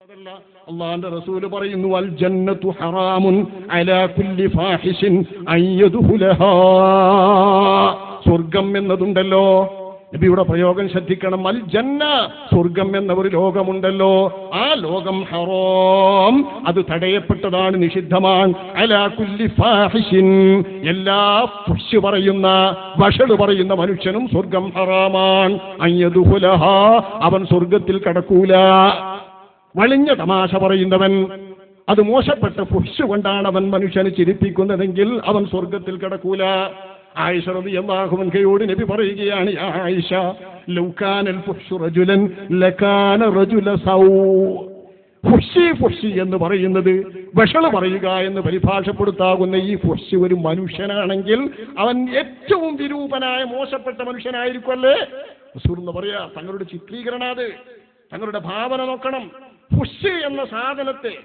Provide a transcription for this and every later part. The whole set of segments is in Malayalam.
അതല്ല അള്ളാന്റെ റസൂൽ പറയുന്നു അൽ ജന്നത്തു ഹറാമുൻ അലാ കുല്ലി ഫാഹിഷിൻ അയ്യദുഹുലഹാ സ്വർഗം എന്നതുണ്ടല്ലോ. നബിയുടെ പ്രയോഗം ശ്രദ്ധിക്കണം. അൽ ജന്ന സ്വർഗം എന്ന ഒരു ലോകമുണ്ടല്ലോ. ആ ലോകം ഹറോം. അത് തടയപ്പെട്ടതാണ് നിഷിദ്ധമാണ്. അലാ കുല്ലി ഫാഹിഷിൻ. എല്ലാ പുഷ് പറയുന്ന വഷട് പറയുന്ന മനുഷ്യനും സ്വർഗം ഹറാമാണ്. അയ്യതുഹുലഹ അവൻ സ്വർഗത്തിൽ കടക്കൂല. വളിഞ്ഞ തമാശ പറയുന്നവൻ. അത് മോശപ്പെട്ട കൊണ്ടാണ് അവൻ മനുഷ്യനെ ചിരിപ്പിക്കുന്നതെങ്കിൽ അവൻ സ്വർഗത്തിൽ കിടക്കൂല. ആയിഷ നബി പറയുകയാണ് ആയിഷ ഫുഹ്ഷു റജുലൻ ലക്കാന റജുല സൗ. ഫുഷി ഫുഷി എന്ന് പറയുന്നത് വിഷള പറയുക എന്ന് പരിഭാഷപ്പെടുത്താകുന്ന ഈ ഫുഷി ഒരു മനുഷ്യനാണെങ്കിൽ അവൻ ഏറ്റവും വിരൂപനായ മോശപ്പെട്ട മനുഷ്യനായിരിക്കുമല്ലേ? റസൂൽ എന്ന് പറയാ തങ്ങളുടെ ചിത്രീകരണ അത് തങ്ങളുടെ ഭാവന നോക്കണം. ഫുഷ് എന്ന സാധനത്തെ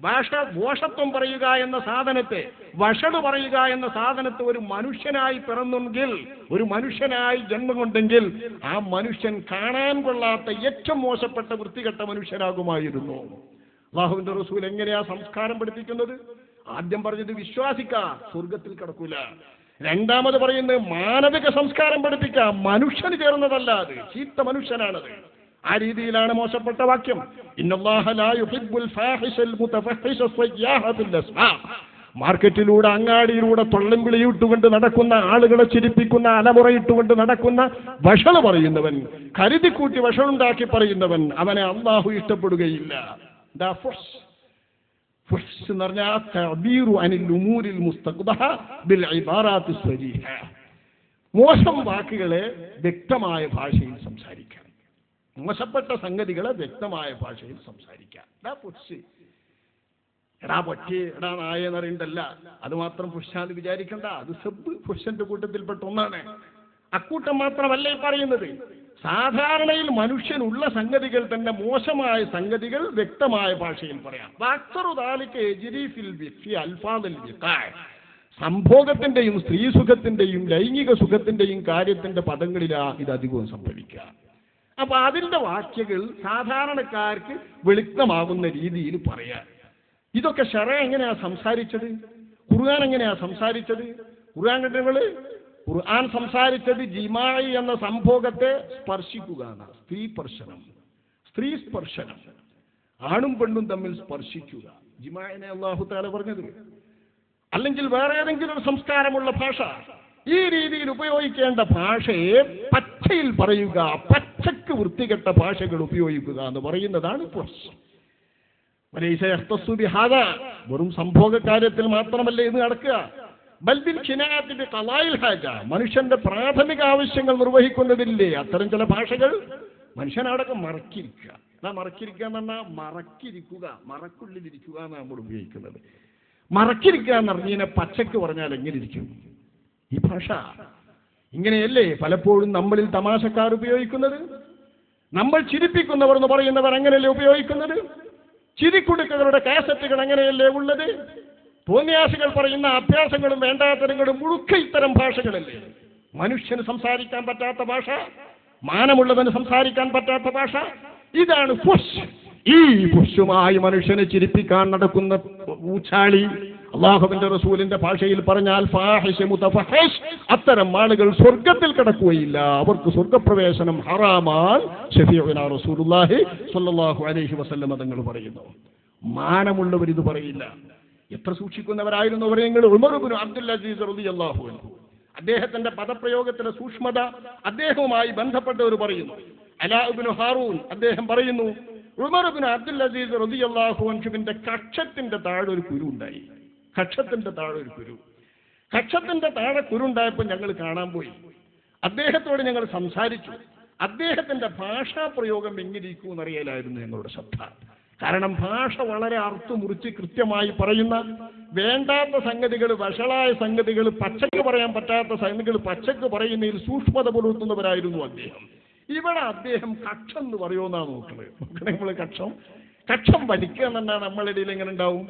ഭാഷ ദോഷത്വം പറയുക എന്ന സാധനത്തെ വഷട് പറയുക എന്ന സാധനത്തെ ഒരു മനുഷ്യനായി പിറന്നെങ്കിൽ ഒരു മനുഷ്യനായി ജന്മം കൊണ്ടെങ്കിൽ ആ മനുഷ്യൻ കാണാൻ കൊള്ളാത്ത ഏറ്റവും മോശപ്പെട്ട വൃത്തികെട്ട മനുഷ്യനാകുമായിരുന്നു. അള്ളാഹുവിന്റെ റസൂൽ എങ്ങനെയാ സംസ്കാരം പഠിപ്പിക്കുന്നത്? ആദ്യം പറഞ്ഞത് വിശ്വാസിക്ക സ്വർഗത്തിൽ കിടക്കൂല. രണ്ടാമത് പറയുന്നത് മാനവിക സംസ്കാരം പഠിപ്പിക്ക മനുഷ്യന് ചേർന്നതല്ല അത് ചീത്ത മനുഷ്യനാണത്. ആ രീതിയിലാണ് മോശപ്പെട്ട വാക്യം. മാർക്കറ്റിലൂടെ അങ്ങാടിയിലൂടെ തൊള്ളം വിളിയിട്ടുകൊണ്ട് നടക്കുന്ന ആളുകളെ ചിരിപ്പിക്കുന്ന അലമുറയിട്ടുകൊണ്ട് നടക്കുന്ന വഷൾ പറയുന്നവൻ കരുതിക്കൂട്ടി വഷളുണ്ടാക്കി പറയുന്നവൻ അവനെ അള്ളാഹു ഇഷ്ടപ്പെടുകയില്ല. മോശം വാക്കുകളെ വ്യക്തമായ ഭാഷയിൽ സംസാരിക്കാൻ മോശപ്പെട്ട സംഗതികളെ വ്യക്തമായ ഭാഷയിൽ സംസാരിക്കാം. എടാ പുഷ് എടാ പൊറ്റി എടാ നായ എന്നറിയണ്ടല്ല. അത് മാത്രം പുഷാന്ന് വിചാരിക്കണ്ട. അത് സബ് പുഷന്റെ കൂട്ടത്തിൽപ്പെട്ട ഒന്നാണ്. അക്കൂട്ടം മാത്രമല്ല ഈ പറയുന്നത്? സാധാരണയിൽ മനുഷ്യനുള്ള സംഗതികൾ തന്നെ മോശമായ സംഗതികൾ വ്യക്തമായ ഭാഷയിൽ പറയാം. സംഭോഗത്തിന്റെയും സ്ത്രീ സുഖത്തിന്റെയും ലൈംഗിക സുഖത്തിന്റെയും കാര്യത്തിന്റെ പദങ്ങളിലാ ഇത് അധികവും സംഭവിക്കുക. അപ്പൊ അതിന്റെ വാക്യകൾ സാധാരണക്കാർക്ക് വെളുത്തമാകുന്ന രീതിയിൽ പറയാൻ ഇതൊക്കെ ഷറ എങ്ങനെയാ സംസാരിച്ചത്? ഖുർആൻ എങ്ങനെയാ സംസാരിച്ചത്? ഖുർആൻ കണ്ടുകൾ ഖുർആൻ സംസാരിച്ചത് ജിമായി എന്ന സംഭോഗത്തെ സ്പർശിക്കുക. സ്ത്രീ സ്പർശനം. സ്ത്രീ സ്പർശനം. ആണും പെണ്ണും തമ്മിൽ സ്പർശിക്കുക. ജിമായനെ അള്ളാഹു താല പറഞ്ഞത്. അല്ലെങ്കിൽ വേറെ ഏതെങ്കിലും ഒരു സംസ്കാരമുള്ള ഭാഷ. ഈ രീതിയിൽ ഉപയോഗിക്കേണ്ട ഭാഷയെ പച്ചയിൽ പറയുക. പച്ചക്ക് വൃത്തികെട്ട ഭാഷകൾ ഉപയോഗിക്കുക എന്ന് പറയുന്നതാണ് പ്രശ്നം. വലൈസ യഖ്തസ്സു ബിഹാദ. വെറും മാത്രമല്ല ഇത് നടക്കുക? ബൽബിൻ ഖിനാത്തിന്റെ കലായിൽ ഹാജ. മനുഷ്യന്റെ പ്രാഥമിക ആവശ്യങ്ങൾ നിർവഹിക്കുന്നതില്ലേ? അത്തരം ചില ഭാഷകൾ മനുഷ്യനവിടൊക്കെ മറക്കിരിക്കുക. എന്നാ മറക്കിരിക്കുക എന്ന് പറഞ്ഞാൽ മറക്കിരിക്കുക. മറക്കുള്ളിലിരിക്കുക എന്നാണ് നമ്മൾ ഉപയോഗിക്കുന്നത്. മറക്കിരിക്കുക എന്ന് പച്ചക്ക് പറഞ്ഞാൽ എങ്ങനെ ഇരിക്കും? ഈ ഭാഷ ഇങ്ങനെയല്ലേ പലപ്പോഴും നമ്മളിൽ തമാശക്കാർ ഉപയോഗിക്കുന്നത്? നമ്മൾ ചിരിപ്പിക്കുന്നവർ എന്ന് പറയുന്നവർ അങ്ങനെയല്ലേ ഉപയോഗിക്കുന്നത്? ചിരിക്കുടുക്കുകളുടെ കാസറ്റുകൾ അങ്ങനെയല്ലേ ഉള്ളത്? പൂന്യാസികൾ പറയുന്ന അഭ്യാസങ്ങളും വേണ്ടാത്തരങ്ങളും മുഴുക്ക ഇത്തരം ഭാഷകളല്ലേ? മനുഷ്യന് സംസാരിക്കാൻ പറ്റാത്ത ഭാഷ മാനമുള്ളവന് സംസാരിക്കാൻ പറ്റാത്ത ഭാഷ ഇതാണ് ഫുഷ് ഈ പുഷ്യുമായി മനുഷ്യനെ ചിരിപ്പിക്കാൻ നടക്കുന്ന ഊച്ചാളി അള്ളാഹുവിന്റെ റസൂലിന്റെ ഭാഷയിൽ പറഞ്ഞാൽ അത്തരം ആളുകൾ സ്വർഗത്തിൽ കിടക്കുകയില്ല. അവർക്ക് സ്വർഗപ്രവേശനം ഹറാമാൻ സ്വല്ലല്ലാഹു അലൈഹി വസല്ലം തങ്ങൾ പറയുന്നു. മാനമുള്ളവർ ഇത് പറയില്ല. എത്ര സൂക്ഷിക്കുന്നവരായിരുന്നു അവരെ? നിങ്ങൾ അബ്ദുൽ അസീസ് അൻഹു. അദ്ദേഹത്തിന്റെ പദപ്രയോഗത്തിലെ സൂക്ഷ്മത അദ്ദേഹവുമായി ബന്ധപ്പെട്ടവർ പറയുന്നു. അലാബിൻ ഹാറൂൻ അദ്ദേഹം പറയുന്നു ഉമറുബിന് അബ്ദുൽ അസീസ് റളിയല്ലാഹു അൻഹുവിന്റെ കക്ഷത്തിന്റെ താഴെ ഒരു കുരു ഉണ്ടായി. കക്ഷത്തിന്റെ താഴെ ഒരു കുരു. കക്ഷത്തിന്റെ താഴെ കുരുണ്ടായപ്പോൾ ഞങ്ങൾ കാണാൻ പോയി. അദ്ദേഹത്തോട് ഞങ്ങൾ സംസാരിച്ചു. അദ്ദേഹത്തിന്റെ ഭാഷാ പ്രയോഗം എങ്ങനെയിരിക്കും എന്നറിയലായിരുന്നു ഞങ്ങളുടെ ശ്രദ്ധ. കാരണം ഭാഷ വളരെ അർത്ഥമുറിച്ച് കൃത്യമായി പറയുന്ന വേണ്ടാത്ത സംഗതികൾ വഷളായ സംഗതികൾ പച്ചക്ക് പറയാൻ പറ്റാത്ത സംഗതികൾ പച്ചക്ക് പറയുന്നതിൽ സൂക്ഷ്മത പുലർത്തുന്നവരായിരുന്നു അദ്ദേഹം. ഇവിടെ അദ്ദേഹം കക്ഷം എന്ന് പറയുമെന്നാണ് നോക്കുന്നത് നോക്കണേ നമ്മൾ കക്ഷം. കക്ഷം പഠിക്കുക എന്നാ നമ്മളുടെ ഇടയിൽ എങ്ങനെ ഉണ്ടാവും?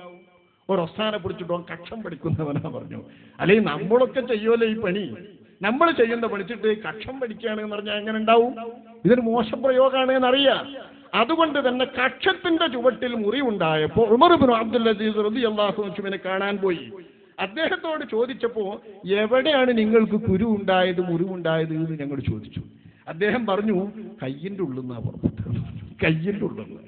ഒരു ഒസ്ഥാനെ പിടിച്ചിട്ടോ കക്ഷം പഠിക്കുന്നവനാ പറഞ്ഞു. അല്ലെങ്കിൽ നമ്മളൊക്കെ ചെയ്യുമല്ലോ ഈ പണി? നമ്മൾ ചെയ്യുന്ന പഠിച്ചിട്ട് കക്ഷം പഠിക്കുകയാണ് എന്ന് പറഞ്ഞാൽ എങ്ങനെ ഉണ്ടാവും? ഇതൊരു മോശം പ്രയോഗമാണ് എന്നറിയാം. അതുകൊണ്ട് തന്നെ കക്ഷത്തിന്റെ ചുവട്ടിൽ മുറിവുണ്ടായപ്പോൾ ഉമർബിൻ അബ്ദുൽ അസീസ് റബി അള്ളാഹുവിനെ കാണാൻ പോയി. അദ്ദേഹത്തോട് ചോദിച്ചപ്പോ എവിടെയാണ് നിങ്ങൾക്ക് കുരു ഉണ്ടായത് മുറിവുണ്ടായത് എന്ന് ഞങ്ങൾ ചോദിച്ചു. അദ്ദേഹം പറഞ്ഞു കയ്യിന്റെ ഉള്ളിൽ നിന്നാ പുറപ്പെട്ടത് കയ്യിന്റെ ഉള്ളിൽ നിന്ന്.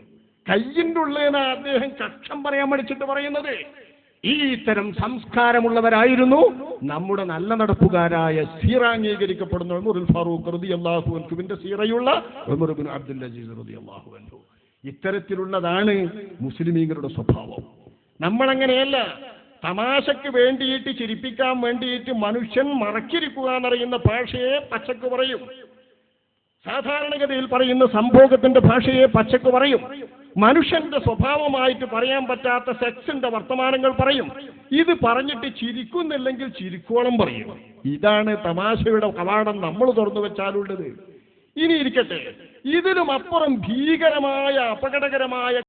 ഉള്ളിൽ അദ്ദേഹം കക്ഷം പറയാൻ മടിച്ചിട്ട് പറയുന്നത്. ഈ ഇത്തരം സംസ്കാരമുള്ളവരായിരുന്നു നമ്മുടെ നല്ല നടപ്പുകാരായ സീറ അംഗീകരിക്കപ്പെടുന്ന ഫാറൂഖ് റതി അള്ളാഹു അൻഹുവിന്റെ സീറയുള്ള അബ്ദുൽ അജീസ് റതി അള്ളാഹു അൻഹു. ഇത്തരത്തിലുള്ളതാണ് മുസ്ലിമീങ്ങളുടെ സ്വഭാവം. നമ്മളങ്ങനെയല്ല തമാശയ്ക്ക് വേണ്ടിയിട്ട് ചിരിപ്പിക്കാൻ വേണ്ടിയിട്ട് മനുഷ്യൻ മറക്കിരിക്കുക എന്നറിയുന്ന ഭാഷയെ പച്ചക്ക് പറയും. സാധാരണഗതിയിൽ പറയുന്ന സംഭോഗത്തിന്റെ ഭാഷയെ പച്ചക്ക് പറയും. മനുഷ്യന്റെ സ്വഭാവമായിട്ട് പറയാൻ പറ്റാത്ത സെക്സിന്റെ വർത്തമാനങ്ങൾ പറയും. ഇത് പറഞ്ഞിട്ട് ചിരിക്കുന്നില്ലെങ്കിൽ ചിരിക്കോളം പറയും. ഇതാണ് തമാശയുടെ കവാടം നമ്മൾ തുറന്നു വെച്ചാലുള്ളത്. ഇനി ഇരിക്കട്ടെ. ഇതിലും അപ്പുറം ഭീകരമായ അപകടകരമായ